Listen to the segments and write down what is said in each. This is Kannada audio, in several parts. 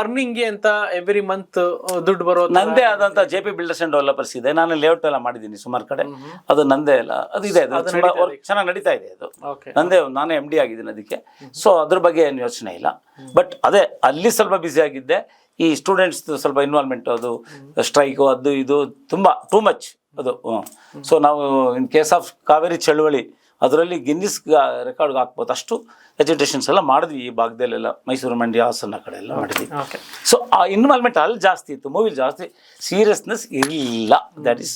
ಅರ್ನಿಂಗ್ಗೆ ಅಂತ ಎವ್ರಿ ಮಂತ್ ದುಡ್ಡು ಬರೋ ನಂದೇ ಆದಂತ J P builders and developers ಇದೆ. ನಾನು ಲೇಔಟ್ ಎಲ್ಲ ಮಾಡಿದ್ದೀನಿ ಸುಮಾರು ಕಡೆ. ಅದು ನಂದೇ ಅಲ್ಲ. ಅದು ಇದೆ. ಅದು ಚೆನ್ನಾಗಿ ನಡೀತಾ ಇದೆ ಅದು. ನಂದೇ ನಾನೇ ಎಂ ಡಿ ಆಗಿದ್ದೀನಿ ಅದಕ್ಕೆ. ಸೊ ಅದ್ರ ಬಗ್ಗೆ ಏನು ಯೋಚನೆ ಇಲ್ಲ. ಬಟ್ ಅದೇ ಅಲ್ಲಿ ಸ್ವಲ್ಪ ಬ್ಯುಸಿ ಆಗಿದ್ದೆ. ಈ ಸ್ಟೂಡೆಂಟ್ಸ್ ಸ್ವಲ್ಪ ಇನ್ವಾಲ್ವ್ಮೆಂಟ್ ಅದು ಸ್ಟ್ರೈಕ್ ಅದು ಇದು ತುಂಬಾ ಟೂ ಮಚ್ ಅದು. ಸೊ ನಾವು ಇನ್ ಕೇಸ್ ಆಫ್ ಕಾವೇರಿ ಚಳುವಳಿ ಅದರಲ್ಲಿ ಗಿನ್ನಿಸ್ ರೆಕಾರ್ಡ್ಗೆ ಹಾಕ್ಬೋದು. ಅಷ್ಟು ಎಜುಟೇಷನ್ಸ್ ಎಲ್ಲ ಮಾಡಿದ್ವಿ ಈ ಭಾಗದಲ್ಲೆಲ್ಲ. ಮೈಸೂರು ಮಂಡ್ಯ ಹಾಸನ ಕಡೆ ಎಲ್ಲ ಮಾಡಿದ್ವಿ. ಸೊ ಆ ಇನ್ವಾಲ್ವ್ಮೆಂಟ್ ಅಲ್ಲಿ ಜಾಸ್ತಿ ಇತ್ತು. ಮೂವಿಲಿ ಜಾಸ್ತಿ ಸೀರಿಯಸ್ನೆಸ್ ಇರಲಿಲ್ಲ ದಟ್ ಇಸ್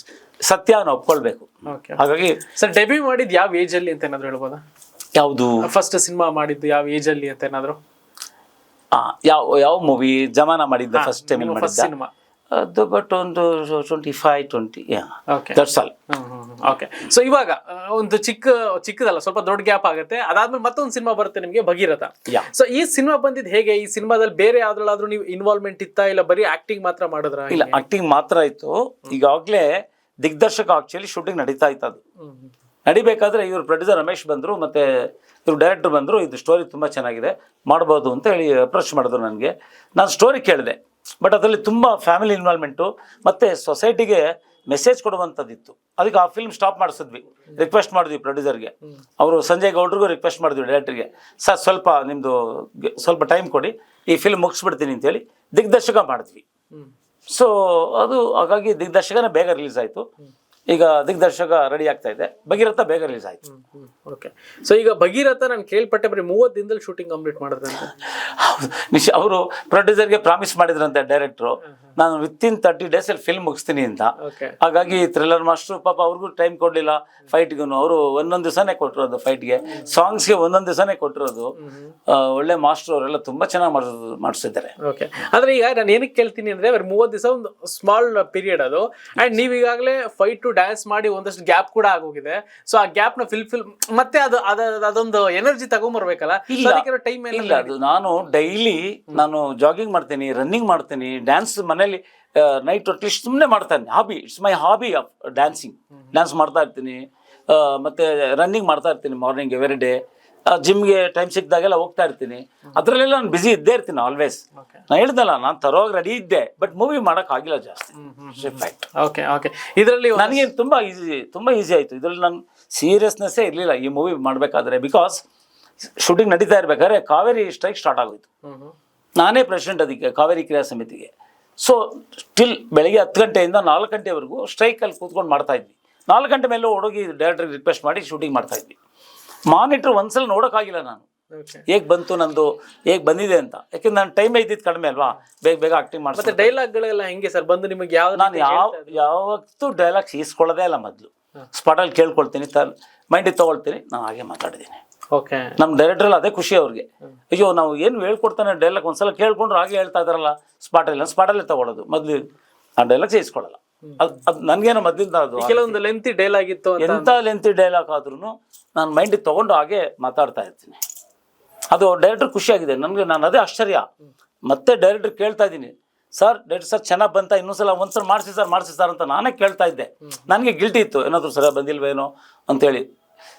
ಸತ್ಯ ನಾವು ಒಪ್ಕೊಳ್ಬೇಕು. ಹಾಗಾಗಿ ಸರ್ ಡೆಬ್ಯೂ ಮಾಡಿದ ಯಾವ ಏಜ್ ಅಲ್ಲಿ ಅಂತ ಏನಾದ್ರು ಹೇಳ್ಬೋದಾ? ಯಾವುದು? ಫಸ್ಟ್ ಸಿನಿಮಾ ಮಾಡಿದ್ದು ಯಾವ ಏಜ್ ಅಲ್ಲಿ ಅಂತ ಏನಾದ್ರು? ಯಾವ ಯಾವ ಮೂವಿ ಜಮಾನ ಮಾಡಿದ್ದ ಫಸ್ಟ್ ಟೈಮ್ ಸಿನಿಮಾ ಬಟ್ ಒಂದು twenty five twenty okay that's all okay so ಇವಾಗ ಒಂದು ಚಿಕ್ಕ ಚಿಕ್ಕದಲ್ಲ ಸ್ವಲ್ಪ ದೊಡ್ಡ ಗ್ಯಾಪ್ ಆಗುತ್ತೆ. ಅದಾದ್ಮೇಲೆ ಮತ್ತೊಂದು ಸಿನಿಮಾ ಬರುತ್ತೆ ನಿಮಗೆ ಭಗೀರಥ. ಸೊ ಈ ಸಿನಿಮಾ ಬಂದಿದ್ದು ಹೇಗೆ? ಈ ಸಿನಿಮಾದಲ್ಲಿ ಬೇರೆ ಯಾವ್ದ್ರಲ್ಲಾದ್ರೂ ನೀವು ಇನ್ವಾಲ್ವ್ಮೆಂಟ್ ಇತ್ತಾ ಇಲ್ಲ ಬರೀ ಆಕ್ಟಿಂಗ್ ಮಾತ್ರ ಮಾಡಿದ್ರ ಇಲ್ಲ ಆಕ್ಟಿಂಗ್ ಮಾತ್ರ ಇತ್ತು ಈಗಾಗಲೇ ದಿಗ್ದರ್ಶಕ ಆಕ್ಚುಲಿ ಶೂಟಿಂಗ್ ನಡೀತಾ ಇತ್ತು ಅದು ನಡಿಬೇಕಾದ್ರೆ ಇವರು ಪ್ರೊಡ್ಯೂಸರ್ ರಮೇಶ್ ಬಂದರು ಮತ್ತೆ ಇವರು ಡೈರೆಕ್ಟರ್ ಬಂದರು. ಇದು ಸ್ಟೋರಿ ತುಂಬ ಚೆನ್ನಾಗಿದೆ. ಮಾಡ್ಬೋದು ಅಂತ ಹೇಳಿ ಅಪ್ರೋಚ್ ಮಾಡಿದ್ರು ನನಗೆ. ನಾನು ಸ್ಟೋರಿ ಕೇಳಿದೆ. ಬಟ್ ಅದರಲ್ಲಿ ತುಂಬ ಫ್ಯಾಮಿಲಿ ಇನ್ವಾಲ್ವ್ಮೆಂಟು ಮತ್ತು ಸೊಸೈಟಿಗೆ ಮೆಸೇಜ್ ಕೊಡುವಂಥದ್ದಿತ್ತು ಅದಕ್ಕೆ ಆ ಫಿಲ್ಮ್ ಸ್ಟಾಪ್ ಮಾಡಿಸಿದ್ವಿ. ರಿಕ್ವೆಸ್ಟ್ ಮಾಡಿದ್ವಿ ಪ್ರೊಡ್ಯೂಸರ್ಗೆ ಅವರು ಸಂಜಯ್ ಗೌಡ್ರಿಗೂ ರಿಕ್ವೆಸ್ಟ್ ಮಾಡಿದ್ವಿ ಡೈರೆಕ್ಟರ್ಗೆ ಸರ್ ಸ್ವಲ್ಪ ನಿಮ್ಮದು ಸ್ವಲ್ಪ ಟೈಮ್ ಕೊಡಿ. ಈ ಫಿಲ್ಮ್ ಮುಗಿಸ್ಬಿಡ್ತೀನಿ ಅಂತೇಳಿ ದಿಗ್ದರ್ಶಕ ಮಾಡಿದ್ವಿ. ಸೊ ಅದು ಹಾಗಾಗಿ ದಿಗ್ದರ್ಶಕನೇ ಬೇಗ ರಿಲೀಸ್ ಆಯಿತು. ಈಗ ದಿಗ್ದರ್ಶಕ ರೆಡಿ ಆಗ್ತಾ ಇದೆ. ಭಗೀರಥ ಬೇಗ ರಿಲೀಸ್ ಆಯ್ತು. ಓಕೆ ಸೊ ಈಗ ಭಗೀರಥ ನಾನು ಕೇಳ್ಪಟ್ಟೆ ಬರೀ ಮೂವತ್ತು ದಿನದಲ್ಲಿ ಶೂಟಿಂಗ್ ಕಂಪ್ಲೀಟ್ ಮಾಡಿದ್ರೆ ಅಂತ ಹೌದು. ನಿಶ್ ಅವರು ಪ್ರೊಡ್ಯೂಸರ್ಗೆ ಪ್ರಾಮಿಸ್ ಮಾಡಿದ್ರಂತೆ ಡೈರೆಕ್ಟ್ರು ನಾನು ವಿತಿನ್ ತರ್ಟಿ ಅಲ್ಲಿ ಫಿಲ್ಮ್ ಮುಗಿಸ್ತೀನಿ ಅಂತ. ಹಾಗಾಗಿ ಥ್ರಿಲ್ಲರ್ ಮಾಸ್ಟರ್ ಪಾಪ ಅವ್ರಿಗೂ ಟೈಮ್ ಕೊಡಲಿಲ್ಲ. ಫೈಟ್ಗೂ ಅವರು ಒಂದೊಂದು ದಿವಸನೇ ಕೊಟ್ಟಿರೋದು ಫೈಟ್ಗೆ ಸಾಂಗ್ಸ್ಗೆ ಒಂದೊಂದು ದಿವಸನೇ ಕೊಟ್ಟಿರೋದು ಒಳ್ಳೆ ಮಾಸ್ಟರ್ ಅವರೆಲ್ಲ ತುಂಬ ಚೆನ್ನಾಗಿ ಮಾಡಿಸೋದು ಮಾಡಿಸಿದ್ದಾರೆ. ಓಕೆ ಆದ್ರೆ ಈಗ ನಾನು ಏನಕ್ಕೆ ಕೇಳ್ತೀನಿ ಅಂದ್ರೆ ಅವ್ರ ಮೂವತ್ತು ದಿವಸ ಒಂದು ಸ್ಮಾಲ್ ಪೀರಿಯಡ್ ಅದು. ಅಂಡ್ ನೀವು ಈಗಾಗಲೇ ಫೈಟ್ ಟು ಡ್ಯಾನ್ಸ್ ಮಾಡಿ ಒಂದಷ್ಟು ಗ್ಯಾಪ್ ಕೂಡ ಆಗೋಗಿದೆ. ಸೊ ಆ ಗ್ಯಾಪ್ನ ಫಿಲ್ ಫಿಲ್ ಮತ್ತೆ ಅದು ಅದೊಂದು ಎನರ್ಜಿ ತಗೊಂಡ್ಬರ್ಬೇಕಲ್ಲ ಟೈಮ್ ಇಲ್ಲ. ಅದು ನಾನು ಡೈಲಿ ನಾನು ಜಾಗಿಂಗ್ ಮಾಡ್ತೀನಿ ರನ್ನಿಂಗ್ ಮಾಡ್ತೀನಿ ಡ್ಯಾನ್ಸ್ ಮನೇಲಿ ನೈಟ್ ಅಟ್ಲೀಸ್ಟ್ ಸುಮ್ಮನೆ ಮಾಡ್ತಾನೆ. Hobby it's my hobby of dancing dance ಮಾಡ್ತಾ ಇರ್ತೀನಿ. ಮತ್ತೆ ರನ್ನಿಂಗ್ ಮಾಡ್ತಾ ಇರ್ತೀನಿ ಮಾರ್ನಿಂಗ್ ಎವ್ರಿ ಡೇ ಜಿಮ್ಗೆ ಟೈಮ್ ಸಿಕ್ಕಿದಾಗೆಲ್ಲ ಹೋಗ್ತಾ ಇರ್ತೀನಿ. ಅದರಲ್ಲೆಲ್ಲ ನಾನು ಬಿಸಿ ಇದ್ದೇ ಇರ್ತೀನಿ ಆಲ್ವೇಸ್. ನಾನು ಹೇಳ್ದಲ್ಲ ನಾನು ತರೋಗಿ ರೆಡಿ ಇದ್ದೆ ಬಟ್ ಮೂವಿ ಮಾಡೋಕ್ಕಾಗಿಲ್ಲ ಆಗಿಲ್ಲ ಜಾಸ್ತಿ. ಫ್ಯಾಕ್ಟ್ ಓಕೆ ಓಕೆ ಇದರಲ್ಲಿ ನನಗೆ ತುಂಬಾ ಈಸಿ ತುಂಬಾ ಈಸಿ ಆಯ್ತು. ಇದರಲ್ಲಿ ನಾನು ಸೀರಿಯಸ್ನೆಸ್ಸೇ ಇರಲಿಲ್ಲ ಈ ಮೂವಿ ಮಾಡಬೇಕಾದ್ರೆ ಬಿಕಾಸ್ ಶೂಟಿಂಗ್ ನಡೀತಾ ಇರ್ಬೇಕಾದ್ರೆ ಕಾವೇರಿ ಸ್ಟ್ರೈಕ್ ಸ್ಟಾರ್ಟ್ ಆಗೋಯ್ತು. ನಾನೇ ಪ್ರೆಸಿಡೆಂಟ್ ಅದಕ್ಕೆ ಕಾವೇರಿ ಕ್ರಿಯಾ ಸಮಿತಿಗೆ. ಸೊ ಸ್ಟಿಲ್ ಬೆಳಗ್ಗೆ ಹತ್ತು ಗಂಟೆಯಿಂದ ನಾಲ್ಕು ಗಂಟೆವರೆಗೂ ಸ್ಟ್ರೈಕಲ್ಲಿ ಕೂತ್ಕೊಂಡು ಮಾಡ್ತಾ ಇದ್ವಿ. ನಾಲ್ಕು ಗಂಟೆ ಮೇಲೆ ಹುಡುಗಿ ಡೈರೆಕ್ಟ್ರಿಗೆ ರಿಕ್ವೆಸ್ಟ್ ಮಾಡಿ ಶೂಟಿಂಗ್ ಮಾಡ್ತಾ ಇದ್ವಿ. ಮಾನಿಟ್ರ್ ಒಂದ್ಸಲ ನೋಡೋಕ್ಕಾಗಿಲ್ಲ ನಾನು. ಹೇಗೆ ಬಂತು ನಂದು? ಹೇಗೆ ಬಂದಿದೆ ಅಂತ. ಯಾಕೆಂದ್ರೆ ನಾನು ಟೈಮ್ ಇದ್ದಿದ್ದು ಕಡಿಮೆ ಅಲ್ವಾ? ಬೇಗ ಬೇಗ ಆಕ್ಟಿಂಗ್ ಮತ್ತೆ ಮಾಡ್ತೀನಿ ಡೈಲಾಗ್ಗಳೆಲ್ಲ ಹೆಂಗೆ ಸರ್ ಬಂದು ನಿಮಗೆ ಯಾವ ನಾನು ಯಾವ ಯಾವತ್ತೂ ಡೈಲಾಗ್ಸ್ ಈಸ್ಕೊಳ್ಳೋದೇ ಇಲ್ಲ ಮೊದಲು. ಸ್ಪಾಟಲ್ಲಿ ಕೇಳ್ಕೊಳ್ತೀನಿ ತ ಮೈಂಡಿಗೆ ತೊಗೊಳ್ತೀನಿ ನಾನು ಹಾಗೆ ಮಾತಾಡಿದ್ದೀನಿ. ನಮ್ಮ ಡೈರೆಕ್ಟ್ರಲ್ಲಿ ಅದೇ ಖುಷಿ ಅವ್ರಿಗೆ. ಅಯ್ಯೋ ನಾವು ಏನು ಹೇಳ್ಕೊಡ್ತಾನೆ ಡೈಲಾಗ್ ಒಂದ್ಸಲ ಕೇಳ್ಕೊಂಡ್ರು ಹಾಗೆ ಹೇಳ್ತಾ ಇದಾರಲ್ಲ ಸ್ಪಾಟಲ್ಲಿ ಸ್ಪಾಟಲ್ಲೇ ತಗೊಳ್ಳೋದು ಮೊದಲು ಆ ಡೈಲಾಗ್ ಸೇರಿಸ್ಕೊಳ್ಳಲ್ಲ ಅದು ನನಗೇನೋ ಮೊದಲಿಂದ ಅದು ಕೆಲವೊಂದು ಲೆಂತಿ ಡೈಲಾಗ್ ಇತ್ತು ಎಂತ ಎಂಥ ಲೆಂತಿ ಡೈಲಾಗ್ ಆದ್ರೂ ನಾನು ಮೈಂಡಿಗೆ ತಗೊಂಡು ಹಾಗೆ ಮಾತಾಡ್ತಾ ಇರ್ತೀನಿ. ಅದು ಡೈರೆಕ್ಟರ್ ಖುಷಿಯಾಗಿದೆ. ನನಗೆ ನಾನು ಅದೇ ಆಶ್ಚರ್ಯ. ಮತ್ತೆ ಡೈರೆಕ್ಟರ್ ಕೇಳ್ತಾ ಇದ್ದೀನಿ. ಸರ್ ಡೈರೆಕ್ಟರ್ ಸರ್ ಚೆನ್ನಾಗಿ ಬಂತ ಇನ್ನೊಂದ್ಸಲ ಒಂದ್ಸಲ ಮಾಡಿಸಿ ಸರ್ ಮಾಡಿಸಿ ಸರ್ ಅಂತ ನಾನೇ ಕೇಳ್ತಾ ಇದ್ದೆ. ನನಗೆ ಗಿಲ್ಟಿ ಇತ್ತು. ಏನಾದರೂ ಸರಿಯಾಗಿ ಬಂದಿಲ್ವೇನೋ ಅಂತೇಳಿ.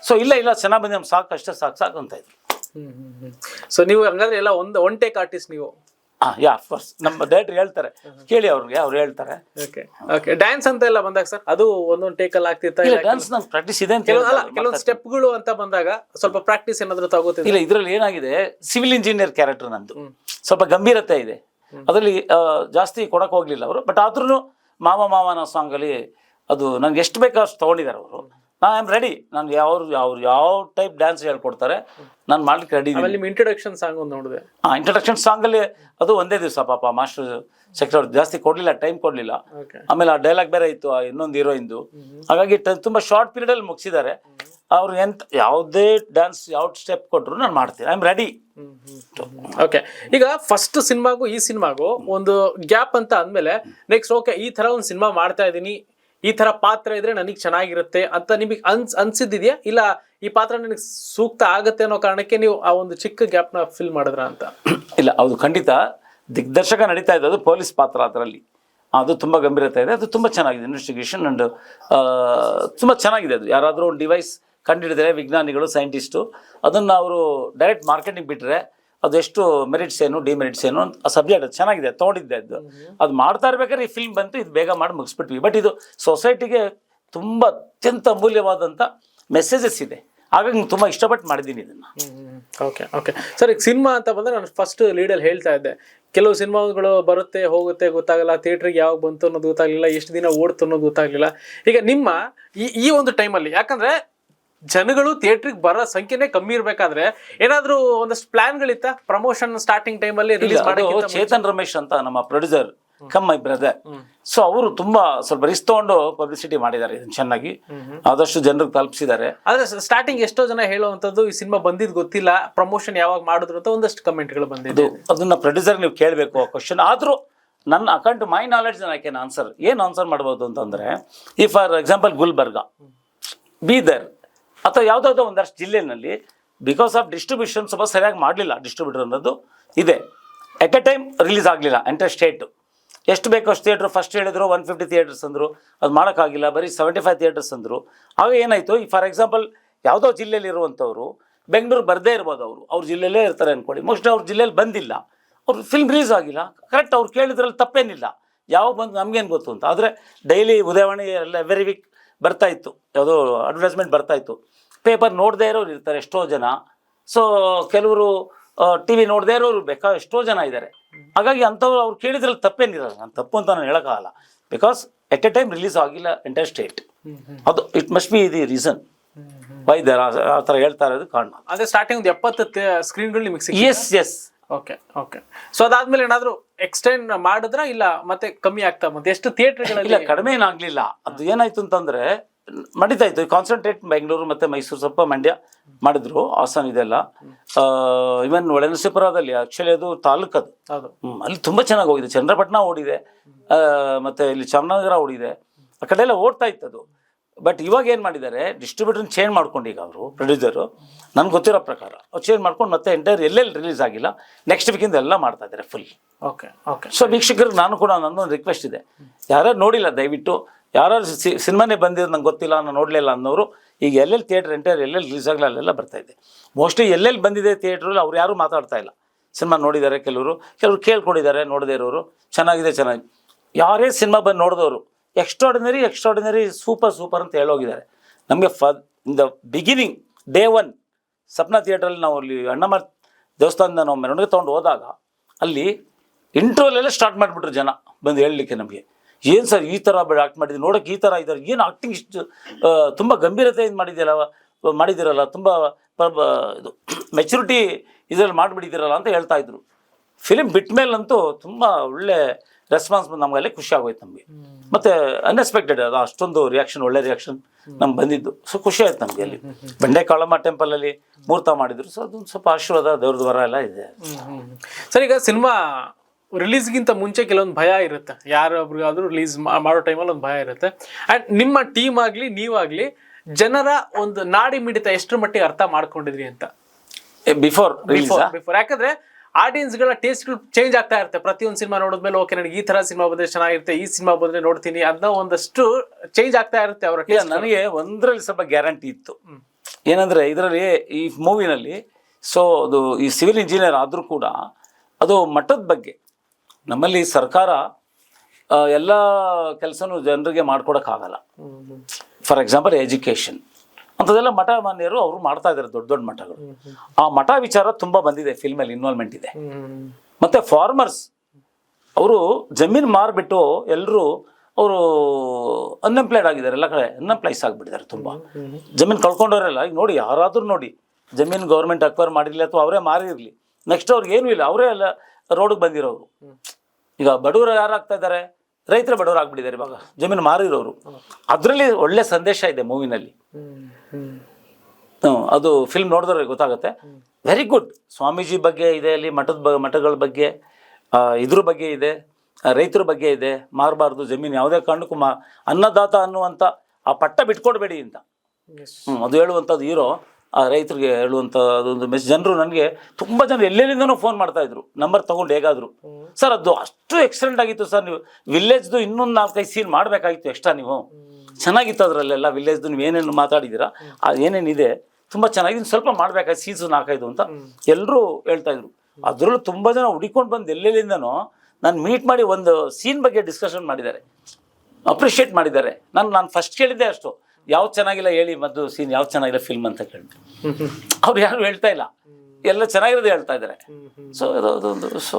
ಸೊ ಇಲ್ಲ ಇಲ್ಲ ಚೆನ್ನಾಗಿ ಬಂದಿ ಸಾಕು ಅಷ್ಟೇ ಸಾಕು ಸಾಕು ಅಂತ ಇದ್ರು. ಸೊ ನೀವು ಹಂಗಾದ್ರೆ ಎಲ್ಲ ಒಂದು ಒನ್ ಟೇಕ್ ಆರ್ಟಿಸ್ಟ್ ನೀವು? ಆ ಯಾ ಅಫ್ಕೋರ್ಸ್ ನಮ್ಮ ಡೈರೆಕ್ಟರ್ ಹೇಳ್ತಾರೆ. ಕೇಳಿ ಅವ್ರಿಗೆ ಅವ್ರು ಹೇಳ್ತಾರೆ. ಓಕೆ ಓಕೆ ಡ್ಯಾನ್ಸ್ ಅಂತ ಎಲ್ಲ ಬಂದಾಗ ಸರ್ ಅದು ಒಂದೊಂದು ಟೇಕ್ ಅಲ್ಲಿ ಆಗ್ತಿತ್ತ ಇಲ್ಲ ಡ್ಯಾನ್ಸ್ ನಂಗೆ ಪ್ರಾಕ್ಟೀಸ್ ಇದೆ ಅಂತ ಕೇಳೋಲ್ಲ ಅಲ್ಲ. ಕೆಲವೊಂದು ಸ್ಟೆಪ್ಗಳು ಅಂತ ಬಂದಾಗ ಸ್ವಲ್ಪ ಪ್ರಾಕ್ಟೀಸ್ ಏನಾದರೂ ತಗೋತಿದ್ರೆ? ಇಲ್ಲ ಇದರಲ್ಲಿ ಏನಾಗಿದೆ ಸಿವಿಲ್ ಇಂಜಿನಿಯರ್ ಕ್ಯಾರೆಕ್ಟರ್ ನಂದು. ಸ್ವಲ್ಪ ಗಂಭೀರತೆ ಇದೆ. ಅದರಲ್ಲಿ ಜಾಸ್ತಿ ಕೊಡಕ್ ಹೋಗ್ಲಿಲ್ಲ ಅವರು ಬಟ್ ಆದ್ರೂ ಮಾವ ಮಾವನ ಸಾಂಗಲ್ಲಿ ಅದು ನನಗೆ ಎಷ್ಟು ಬೇಕೋ ಅಷ್ಟು ತೊಗೊಂಡಿದ್ದಾರೆ ಅವರು. ನಾನು ಐ ಆಮ್ ರೆಡಿ ನಾನು ಯಾವ ಅವ್ರು ಯಾವ ಟೈಪ್ ಡ್ಯಾನ್ಸ್ ಹೇಳ್ಕೊಡ್ತಾರೆ ನಾನು ಮಾಡ್ಲಿಕ್ಕೆ ರೆಡಿ ಆಮೇಲೆ ಇಂಟ್ರಡಕ್ಷನ್ ಸಾಂಗ್ ಒಂದು ನೋಡಿದೆ. ಹಾಂ ಇಂಟ್ರಡಕ್ಷನ್ ಸಾಂಗಲ್ಲಿ ಅದು ಒಂದೇ ದಿವಸ ಪಾಪ ಮಾಸ್ಟರ್ ಸೆಕ್ಟರ್ ಜಾಸ್ತಿ ಕೊಡಲಿಲ್ಲ ಟೈಮ್ ಕೊಡಲಿಲ್ಲ. ಆಮೇಲೆ ಆ ಡೈಲಾಗ್ ಬೇರೆ ಇತ್ತು ಆ ಇನ್ನೊಂದು ಹೀರೋಯಿಂದು ಹಾಗಾಗಿ ತುಂಬಾ ಶಾರ್ಟ್ ಪೀರಿಯಡ್ ಅಲ್ಲಿ ಮುಗಿಸಿದ್ದಾರೆ. ಅವ್ರು ಎಂತ ಯಾವುದೇ ಡ್ಯಾನ್ಸ್ ಯಾವ ಸ್ಟೆಪ್ ಕೊಟ್ಟರು ನಾನು ಮಾಡ್ತೀನಿ. ಐ ಆಮ್ ರೆಡಿ ಓಕೆ ಈಗ ಫಸ್ಟ್ ಸಿನಿಮಾಗೂ ಈ ಸಿನಿಮಾಗೂ ಒಂದು ಗ್ಯಾಪ್ ಅಂತ ಅಂದ್ಮೇಲೆ ನೆಕ್ಸ್ಟ್ ಓಕೆ ಈ ತರ ಒಂದು ಸಿನಿಮಾ ಮಾಡ್ತಾ ಇದೀನಿ ಈ ತರ ಪಾತ್ರ ಇದ್ರೆ ನನಗೆ ಚೆನ್ನಾಗಿರುತ್ತೆ ಅಂತ ನಿಮಗೆ ಅನ್ಸ್, ಅನ್ಸಿದ್ದಿದೆಯಾ? ಇಲ್ಲ ಈ ಪಾತ್ರ ನನಗೆ ಸೂಕ್ತ ಆಗುತ್ತೆ ಅನ್ನೋ ಕಾರಣಕ್ಕೆ ನೀವು ಆ ಒಂದು ಚಿಕ್ಕ ಗ್ಯಾಪ್ನ ಫಿಲ್ ಮಾಡಿದ್ರ ಅಂತ? ಇಲ್ಲ, ಹೌದು, ಖಂಡಿತ. ದಿಗ್ದರ್ಶಕ ನಡೀತಾ ಇದ್ದು ಅದು ಪೊಲೀಸ್ ಪಾತ್ರ ಅದರಲ್ಲಿ. ಅದು ತುಂಬ ಗಂಭೀರತೆ ಇದೆ, ಅದು ತುಂಬ ಚೆನ್ನಾಗಿದೆ ಇನ್ವೆಸ್ಟಿಗೇಷನ್ ಆ್ಯಂಡ್ ತುಂಬ ಚೆನ್ನಾಗಿದೆ ಅದು. ಯಾರಾದರೂ ಒಂದು ಡಿವೈಸ್ ಕಂಡುಹಿಡಿದರೆ ವಿಜ್ಞಾನಿಗಳು ಸೈಂಟಿಸ್ಟು ಅದನ್ನು ಅವರು ಡೈರೆಕ್ಟ್ ಮಾರ್ಕೆಟಿಂಗ್ ಬಿಟ್ಟರೆ ಅದೆಷ್ಟು ಮೆರಿಟ್ಸ್ ಏನು ಡಿಮೆರಿಟ್ಸ್ ಏನು ಆ ಸಬ್ಜೆಕ್ಟ್ ಅದು ಚೆನ್ನಾಗಿದೆ ತೊಗೊಂಡಿದ್ದೆ ಅದು. ಅದು ಮಾಡ್ತಾ ಇರ್ಬೇಕಾದ್ರೆ ಈ ಫಿಲ್ಮ್ ಬಂತು ಇದು ಬೇಗ ಮಾಡಿ ಮುಗಿಸ್ಬಿಟ್ವಿ. ಬಟ್ ಇದು ಸೊಸೈಟಿಗೆ ತುಂಬ ಅತ್ಯಂತ ಅಮೂಲ್ಯವಾದಂಥ ಮೆಸೇಜಸ್ ಇದೆ. ಹಾಗಾಗಿ ನಾನು ತುಂಬ ಇಷ್ಟಪಟ್ಟು ಮಾಡಿದ್ದೀನಿ ಇದನ್ನು. ಓಕೆ ಓಕೆ ಸರ್ ಈಗ ಸಿನಿಮಾ ಅಂತ ಬಂದರೆ ನಾನು ಫಸ್ಟ್ ಲೀಡಲ್ಲಿ ಹೇಳ್ತಾ ಇದ್ದೆ. ಕೆಲವು ಸಿನಿಮಾಗಳು ಬರುತ್ತೆ ಹೋಗುತ್ತೆ ಗೊತ್ತಾಗಲ್ಲ ಥಿಯೇಟ್ರಿಗೆ ಯಾವಾಗ ಬಂತು ಅನ್ನೋದು ಗೊತ್ತಾಗಲಿಲ್ಲ ಎಷ್ಟು ದಿನ ಓಡ್ತು ಅನ್ನೋದು ಗೊತ್ತಾಗಲಿಲ್ಲ. ಈಗ ನಿಮ್ಮ ಈ ಈ ಒಂದು ಟೈಮಲ್ಲಿ ಯಾಕಂದ್ರೆ ಜನಗಳು ಥಿಯೇಟ್ರಿಗೆ ಬರೋ ಸಂಖ್ಯೆನೇ ಕಮ್ಮಿ ಇರಬೇಕಾದ್ರೆ ಏನಾದ್ರೂ ಒಂದಷ್ಟು ಪ್ಲಾನ್ಗಳಿತ್ತ? ಪ್ರಮೋಷನ್ ಸ್ಟಾರ್ಟಿಂಗ್ ಟೈಮಲ್ಲಿ ರಿಲೀಸ್ ಮಾಡೋಕೆ ಚೇತನ್ ರಮೇಶ್ ಅಂತ ನಮ್ಮ producer cum my brother so ಅವರು ತುಂಬಾ ಸ್ವಲ್ಪ ರಿಸ್ಕ್ ತಗೊಂಡು ಪಬ್ಲಿಸಿಟಿ ಮಾಡಿದ್ದಾರೆ ಇದನ್ನ ಚೆನ್ನಾಗಿ. ಆದಷ್ಟು ಜನರಿಗೆ ತಲುಪಿಸಿದ್ದಾರೆ. ಆದ್ರೆ ಸ್ಟಾರ್ಟಿಂಗ್ ಎಷ್ಟೋ ಜನ ಹೇಳುವಂಥದ್ದು ಈ ಸಿನಿಮಾ ಬಂದಿದ್ ಗೊತ್ತಿಲ್ಲ. ಪ್ರಮೋಷನ್ ಯಾವಾಗ ಮಾಡಿದ್ರು ಅಂತ ಒಂದಷ್ಟು ಕಮೆಂಟ್ಗಳು ಬಂದಿದ್ದು ಅದು ಅದನ್ನ ಪ್ರೊಡ್ಯೂಸರ್ ನೀವು ಕೇಳಬೇಕು ಆ ಕ್ವಶನ್ ಆದ್ರೂ ನನ್ನ account my knowledge I can answer ಏನು ಆನ್ಸರ್ ಮಾಡ್ಬೋದು ಅಂತಂದ್ರೆ ಈ ಫಾರ್ ಎಕ್ಸಾಂಪಲ್ ಗುಲ್ಬರ್ಗ ಬೀದರ್ ಅಥವಾ ಯಾವುದಾದ್ರೂ ಒಂದಷ್ಟು ಜಿಲ್ಲೆನಲ್ಲಿ ಬಿಕಾಸ್ ಆಫ್ ಡಿಸ್ಟ್ರಿಬ್ಯೂಷನ್ ಸ್ವಲ್ಪ ಸರಿಯಾಗಿ ಮಾಡಲಿಲ್ಲ ಡಿಸ್ಟ್ರಿಬ್ಯೂಟರ್ ಅನ್ನೋದು ಇದೆ. ಎಟ್ ಎ ಟೈಮ್ ರಿಲೀಸ್ ಆಗಲಿಲ್ಲ ಎಂಟರ್ ಸ್ಟೇಟು ಎಷ್ಟು ಬೇಕೋ ಅಷ್ಟು ಥಿಯೇಟ್ರ್ ಫಸ್ಟ್ ಹೇಳಿದ್ರು ಒನ್ ಫಿಫ್ಟಿ ಥಿಯೇಟರ್ಸ್ ಅಂದರು, ಅದು ಮಾಡೋಕ್ಕಾಗಿಲ್ಲ, ಬರೀ ಸೆವೆಂಟಿ ಫೈವ್ ಥಿಯೇಟರ್ಸ್ ಅಂದರು. ಆಗ ಏನಾಯಿತು, ಈ ಫಾರ್ ಎಕ್ಸಾಂಪಲ್ ಯಾವುದೋ ಜಿಲ್ಲೆಯಲ್ಲಿ ಇರುವಂಥವ್ರು ಬೆಂಗಳೂರು ಬರದೇ ಇರ್ಬೋದು ಅವರು, ಅವ್ರ ಜಿಲ್ಲೆಯಲ್ಲೇ ಇರ್ತಾರೆ ಅಂದ್ಕೊಳ್ಳಿ ಮೋಸ್ಟ್ಲಿ ಅವ್ರ ಜಿಲ್ಲೆಯಲ್ಲಿ ಬಂದಿಲ್ಲ. ಅವ್ರು ಫಿಲ್ಮ್ ರಿಲೀಸ್ ಆಗಿಲ್ಲ. ಕರೆಕ್ಟ್ ಅವ್ರು ಕೇಳಿದ್ರಲ್ಲಿ ತಪ್ಪೇನಿಲ್ಲ. ಯಾವ ಬಂದು ನಮಗೇನು ಗೊತ್ತು ಅಂತ. ಆದರೆ ಡೈಲಿ ಉದಯವಾಣಿ ಎಲ್ಲ ಎವ್ರಿ ವೀಕ್ ಬರ್ತಾ ಇತ್ತು. ಯಾವುದೋ ಅಡ್ವರ್ಟೈಸ್ಮೆಂಟ್ ಬರ್ತಾ ಇತ್ತು. ಪೇಪರ್ ನೋಡದೇ ಇರೋರು ಇರ್ತಾರೆ ಎಷ್ಟೋ ಜನ. ಸೊ ಕೆಲವರು ಟಿ ವಿ ನೋಡದೇ ಇರೋರು ಬೇಕಾ? ಎಷ್ಟೋ ಜನ ಇದ್ದಾರೆ. ಹಾಗಾಗಿ ಅಂಥವ್ರು ಅವ್ರು ಕೇಳಿದ್ರಲ್ಲಿ ತಪ್ಪೇನಿರಲ್ಲ ನಾನು ತಪ್ಪು ಅಂತ ನಾನು ಹೇಳೋಕ್ಕಾಗಲ್ಲ. Because at a time release ಆಗಿಲ್ಲ ಎಂಟರ್ ಸ್ಟೇಟ್ ಅದು it must be the reason why there ಆ ಥರ ಹೇಳ್ತಾ ಇರೋದು ಕಾರಣ. ಅದೇ ಸ್ಟಾರ್ಟಿಂಗ್ ಒಂದು ಎಪ್ಪತ್ತು ಸ್ಕ್ರೀನ್ಗಳು ನಿಮಗೆ yes yes okay okay so ಅದಾದ್ಮೇಲೆ ಏನಾದ್ರು ಎಕ್ಸ್ಟೆಂಡ್ ಮಾಡಿದ್ರ ಇಲ್ಲ ಮತ್ತೆ ಕಮ್ಮಿ ಆಗ್ತಾ ಮತ್ತೆ ಎಷ್ಟು ಇಲ್ಲ ಥಿಯೇಟರ್ಗಳಲ್ಲಿ ಕಡಿಮೆ ಏನಾಗ್ಲಿಲ್ಲ ಅದು ಏನಾಯ್ತು ಅಂತಂದ್ರೆ ನಡೀತಾ ಇತ್ತು. ಕಾನ್ಸಂಟ್ರೇಟ್ ಬೆಂಗಳೂರು ಮತ್ತೆ ಮೈಸೂರು ಸ್ವಲ್ಪ ಮಂಡ್ಯ ಮಾಡಿದ್ರು ಹಾಸನ್ ಇದೆಲ್ಲ. ಇವನ್ ಒಳನರಸೀಪುರದಲ್ಲಿ ಆಕ್ಚುಲಿ ಅದು ತಾಲೂಕು ಅದು. ಅಲ್ಲಿ ತುಂಬಾ ಚೆನ್ನಾಗಿ ಹೋಗಿದೆ. ಚಂದ್ರಪಟ್ಟಣ ಓಡಿದೆ. ಮತ್ತೆ ಇಲ್ಲಿ ಚಾಮನಗರ ಓಡಿದೆ. ಆ ಕಡೆ ಎಲ್ಲ ಓಡ್ತಾ ಇತ್ತು ಅದು. ಬಟ್ ಇವಾಗ ಏನು ಮಾಡಿದ್ದಾರೆ? ಡಿಸ್ಟ್ರಿಬ್ಯೂಟರ್ ಚೇಂಜ್ ಮಾಡ್ಕೊಂಡು ಈಗ ಅವರು ಪ್ರೊಡ್ಯೂಸರು ನನ್ಗೆ ಗೊತ್ತಿರೋ ಪ್ರಕಾರ ಅವ್ರು ಚೇಂಜ್ ಮಾಡ್ಕೊಂಡು ಮತ್ತೆ ಎಂಟೈರ್ ಎಲ್ಲೆಲ್ಲಿ ರಿಲೀಸ್ ಆಗಿಲ್ಲ ನೆಕ್ಸ್ಟ್ ವೀಕಿಂದ ಎಲ್ಲ ಮಾಡ್ತಾ ಇದ್ದಾರೆ ಫುಲ್ ಓಕೆ ಓಕೆ ಸೊ ವೀಕ್ಷಕರಿಗೆ ನಾನು ಕೂಡ ನನ್ನೊಂದು ರಿಕ್ವೆಸ್ಟ್ ಇದೆ. ಯಾರ್ಯಾರು ನೋಡಿಲ್ಲ ದಯವಿಟ್ಟು ಯಾರು ಸಿನಿಮಾನೇ ಬಂದಿದ್ದು ನಂಗೆ ಗೊತ್ತಿಲ್ಲ ನಾನು ನೋಡಲಿಲ್ಲ ಅನ್ನೋರು ಈಗ ಎಲ್ಲೆಲ್ಲಿ ಥಿಯೇಟರ್ ಎಂಟೈರ್ ಎಲ್ಲೆಲ್ಲಿ ರಿಲೀಸ್ ಆಗಲ್ಲ ಅಲ್ಲೆಲ್ಲ ಬರ್ತಾ ಇದೆ. ಮೋಸ್ಟ್ಲಿ ಎಲ್ಲೆಲ್ಲಿ ಬಂದಿದೆ ಥಿಯೇಟ್ರಲ್ಲಿ ಅವ್ರು ಯಾರು ಮಾತಾಡ್ತಾ ಇಲ್ಲ. ಸಿನಿಮಾ ನೋಡಿದ್ದಾರೆ ಕೆಲವರು ಕೆಲವರು ಕೇಳ್ಕೊಂಡಿದ್ದಾರೆ ನೋಡದೇ ಇರೋರು ಚೆನ್ನಾಗಿದೆ ಚೆನ್ನಾಗಿ. ಯಾರೇ ಸಿನಿಮಾ ಬಂದು ನೋಡಿದವರು ಎಕ್ಸ್ಟ್ರಾಡಿನರಿ ಎಕ್ಸ್ಟ್ರಾಡಿನರಿ ಸೂಪರ್ ಸೂಪರ್ ಅಂತ ಹೇಳೋಗಿದ್ದಾರೆ. ನಮಗೆ ಫ in the beginning day one Sapna ಥಿಯೇಟ್ರಲ್ಲಿ ನಾವು ಅಲ್ಲಿ ಅಣ್ಣಮ್ಮ ದೇವಸ್ಥಾನದಿಂದ ನಾವು ಮೆರವಣಿಗೆ ತೊಗೊಂಡು ಹೋದಾಗ, ಅಲ್ಲಿ ಇಂಟ್ರೋಲೆಲ್ಲ ಸ್ಟಾರ್ಟ್ ಮಾಡಿಬಿಟ್ರು ಜನ ಬಂದು ಹೇಳಲಿಕ್ಕೆ ನಮಗೆ. ಏನು ಸರ್ ಈ ಥರ ಆಕ್ಟ್ ಮಾಡಿದ್ವಿ ನೋಡೋಕೆ ಈ ಥರ ಇದ್ದಾರೆ ಏನು ಆಕ್ಟಿಂಗ್ ಇಷ್ಟು ತುಂಬ ಗಂಭೀರತೆಯಿಂದ ಮಾಡಿದ್ದೀರಲ್ಲ ಮಾಡಿದ್ದೀರಲ್ಲ ತುಂಬ ಇದು ಮೆಚುರಿಟಿ ಇದರಲ್ಲಿ ಮಾಡಿಬಿಟ್ಟಿದ್ದೀರಲ್ಲ ಅಂತ ಹೇಳ್ತಾ ಇದ್ರು. ಫಿಲಿಮ್ ಬಿಟ್ಟ ಮೇಲಂತೂ ತುಂಬ ಒಳ್ಳೆ ರೆಸ್ಪಾನ್ಸ್ ಬಂದು ನಮಗಲ್ಲೇ ಖುಷಿ ಆಗೋಯ್ತು ನಮಗೆ. ಮತ್ತೆ ಅನ್ಎಕ್ಸ್ಪೆಕ್ಟೆಡ್ ಅದು ಅಷ್ಟೊಂದು ರಿಯಾಕ್ಷನ್ ಒಳ್ಳೆ ರಿಯಾಕ್ಷನ್ ನಮ್ಗೆ ಬಂದಿದ್ದು. ಸೊ ಖುಷಿ ಆಯ್ತು ನಮಗೆ ಅಲ್ಲಿ. ಬಂಡೆ ಕಾಳಮ್ಮ ಟೆಂಪಲಲ್ಲಿ ಮುಹೂರ್ತ ಮಾಡಿದ್ರು. ಸೊ ಅದೊಂದು ಸ್ವಲ್ಪ ಆಶೀರ್ವಾದ ದೇವ್ರದ ವರ ಎಲ್ಲ ಇದೆ. ಸರ್ ಈಗ ಸಿನಿಮಾ ರಿಲೀಸ್ಗಿಂತ ಮುಂಚೆ ಕೆಲವೊಂದು ಭಯ ಇರುತ್ತೆ. ಯಾರೊಬ್ರಿಗಾದ್ರೂ ರಿಲೀಸ್ ಮಾಡೋ ಟೈಮಲ್ಲಿ ಒಂದು ಭಯ ಇರುತ್ತೆ. ಆ್ಯಂಡ್ ನಿಮ್ಮ ಟೀಮ್ ಆಗಲಿ ನೀವಾಗಲಿ ಜನರ ಒಂದು ನಾಡಿ ಮಿಡಿತ ಎಷ್ಟರ ಮಟ್ಟಿಗೆ ಅರ್ಥ ಮಾಡ್ಕೊಂಡಿದ್ರಿ ಅಂತ? ಬಿಫೋರ್ ಬಿಫೋರ್ ಬಿಫೋರ್ ಯಾಕಂದ್ರೆ ಆಡಿಯನ್ಸ್ಗಳ ಟೇಸ್ಟ್ಗಳು ಚೇಂಜ್ ಆಗ್ತಾ ಇರುತ್ತೆ. ಪ್ರತಿಯೊಂದು ಸಿನಿಮಾ ನೋಡಿದ್ಮೇಲೆ ಓಕೆ ನನಗೆ ಈ ತರ ಸಿನಿಮಾ ಬಂದ್ರೆ ಚೆನ್ನಾಗಿರುತ್ತೆ ಈ ಸಿನಿಮಾ ಬಂದ್ರೆ ನೋಡ್ತೀನಿ ಅದನ್ನ ಒಂದಷ್ಟು ಚೇಂಜ್ ಆಗ್ತಾ ಇರುತ್ತೆ ಅವರ ನನಗೆ ಒಂದರಲ್ಲಿ ಸ್ವಲ್ಪ ಗ್ಯಾರಂಟಿ ಇತ್ತು. ಏನಂದ್ರೆ ಇದರಲ್ಲಿ ಈ ಮೂವಿನಲ್ಲಿ ಸೊ ಅದು ಈ ಸಿವಿಲ್ ಇಂಜಿನಿಯರ್ ಆದರೂ ಕೂಡ ಅದು ಮಠದ ಬಗ್ಗೆ ನಮ್ಮಲ್ಲಿ ಸರ್ಕಾರ ಎಲ್ಲ ಕೆಲಸನೂ ಜನರಿಗೆ ಮಾಡ್ಕೊಡೋಕ್ಕಾಗಲ್ಲ. For example education. ಅಂಥದ್ದೆಲ್ಲ ಮಠ ಮಾನ್ಯರು ಅವರು ಮಾಡ್ತಾ ಇದ್ದಾರೆ ದೊಡ್ಡ ದೊಡ್ಡ ಮಠಗಳು. ಆ ಮಠ ವಿಚಾರ ತುಂಬಾ ಬಂದಿದೆ, ಫಿಲ್ಮಲ್ಲಿ ಇನ್ವಾಲ್ವ್ಮೆಂಟ್ ಇದೆ. ಮತ್ತೆ ಫಾರ್ಮರ್ಸ್ ಅವರು ಜಮೀನು ಮಾರ್ಬಿಟ್ಟು ಎಲ್ಲರೂ ಅವರು ಅನ್ಎಂಪ್ಲಾಯ್ಡ್ ಆಗಿದ್ದಾರೆ, ಎಲ್ಲ ಕಡೆ ಅನ್ಎಂಪ್ಲಾಯ್ಸ್ ಆಗಿಬಿಟ್ಟಿದ್ದಾರೆ ತುಂಬ. ಜಮೀನು ಕಳ್ಕೊಂಡವರೆಲ್ಲ, ಈಗ ನೋಡಿ ಯಾರಾದರೂ ನೋಡಿ, ಜಮೀನು ಗೌರ್ಮೆಂಟ್ ಅಕ್ವೈರ್ ಮಾಡಿರಲಿ ಅಥವಾ ಅವರೇ ಮಾರಿರಲಿ ನೆಕ್ಸ್ಟ್ ಅವ್ರಿಗೆ ಏನೂ ಇಲ್ಲ, ಅವರೇ ಎಲ್ಲ ರೋಡಿಗೆ ಬಂದಿರೋರು. ಈಗ ಬಡವರು ಯಾರಾಗ್ತಾ ಇದ್ದಾರೆ ರೈತರು ಬಡವರು ಆಗ್ಬಿಟ್ಟಿದ್ದಾರೆ ಇವಾಗ, ಜಮೀನು ಮಾರಿರೋರು. ಅದರಲ್ಲಿ ಒಳ್ಳೆ ಸಂದೇಶ ಇದೆ ಮೂವಿನಲ್ಲಿ. ಅದು ಫಿಲ್ಮ್ ನೋಡಿದ್ರೆ ಗೊತ್ತಾಗುತ್ತೆ. ವೆರಿ ಗುಡ್ ಸ್ವಾಮೀಜಿ ಬಗ್ಗೆ ಇದೆ ಅಲ್ಲಿ ಮಠದ ಬ ಮಠಗಳ ಬಗ್ಗೆ ಇದ್ರ ಬಗ್ಗೆ ಇದೆ ರೈತರ ಬಗ್ಗೆ ಇದೆ ಮಾರಬಾರ್ದು ಜಮೀನು ಯಾವುದೇ ಕಾರಣಕ್ಕೂ ಮಾ ಅನ್ನದಾತ ಅನ್ನುವಂಥ ಆ ಪಟ್ಟ ಬಿಟ್ಕೊಡ್ಬೇಡಿ ಅಂತ. ಅದು ಹೇಳುವಂಥದ್ದು ಹೀರೋ ಆ ರೈತರಿಗೆ ಹೇಳುವಂಥ ಅದೊಂದು ಮೆಸ್ ಜನರು ನನಗೆ ತುಂಬ ಜನ ಎಲ್ಲೆಲ್ಲಿಂದನೂ ಫೋನ್ ಮಾಡ್ತಾ ಇದ್ರು. ನಂಬರ್ ತೊಗೊಂಡು ಹೇಗಾದರೂ. ಸರ್ ಅದು ಅಷ್ಟು ಎಕ್ಸಲೆಂಟ್ ಆಗಿತ್ತು ಸರ್ ನೀವು ವಿಲೇಜ್ದು ಇನ್ನೊಂದು ನಾಲ್ಕೈದು ಸೀನ್ ಮಾಡಬೇಕಾಗಿತ್ತು ಎಕ್ಸ್ಟ್ರಾ ನೀವು. ಚೆನ್ನಾಗಿತ್ತು ಅದರಲ್ಲೆಲ್ಲ ವಿಲೇಜ್ದು ನೀವು ಏನೇನು ಮಾತಾಡಿದ್ದೀರಾ ಅದು ಏನೇನಿದೆ? ತುಂಬ ಚೆನ್ನಾಗಿ ಸ್ವಲ್ಪ ಮಾಡಬೇಕಾಗಿ ಸೀಸನ್ ಹಾಕಾಯ್ತು ಅಂತ ಎಲ್ಲರೂ ಹೇಳ್ತಾ ಇದ್ರು. ಅದರಲ್ಲೂ ತುಂಬ ಜನ ಹುಡಿಕೊಂಡು ಬಂದು ಎಲ್ಲೆಲ್ಲಿಂದನೋ ನಾನು ಮೀಟ್ ಮಾಡಿ ಒಂದು ಸೀನ್ ಬಗ್ಗೆ ಡಿಸ್ಕಷನ್ ಮಾಡಿದ್ದಾರೆ. ಅಪ್ರಿಷಿಯೇಟ್ ಮಾಡಿದ್ದಾರೆ. ನಾನು ನಾನು ಫಸ್ಟ್ ಕೇಳಿದ್ದೆ ಅಷ್ಟು. ಯಾವ್ದು ಚೆನ್ನಾಗಿಲ್ಲ ಹೇಳಿ ಮದ್ದು ಸೀನ್ ಯಾವ್ದು ಚೆನ್ನಾಗಿಲ್ಲ ಫಿಲ್ಮ್ ಅಂತ ಕೇಳಿದೆ. ಅವ್ರು ಯಾರು ಹೇಳ್ತಾ ಇಲ್ಲ. ಎಲ್ಲ ಚೆನ್ನಾಗಿರೋದು ಹೇಳ್ತಾ ಇದ್ದಾರೆ. ಸೊ ಅದೊಂದು ಸೊ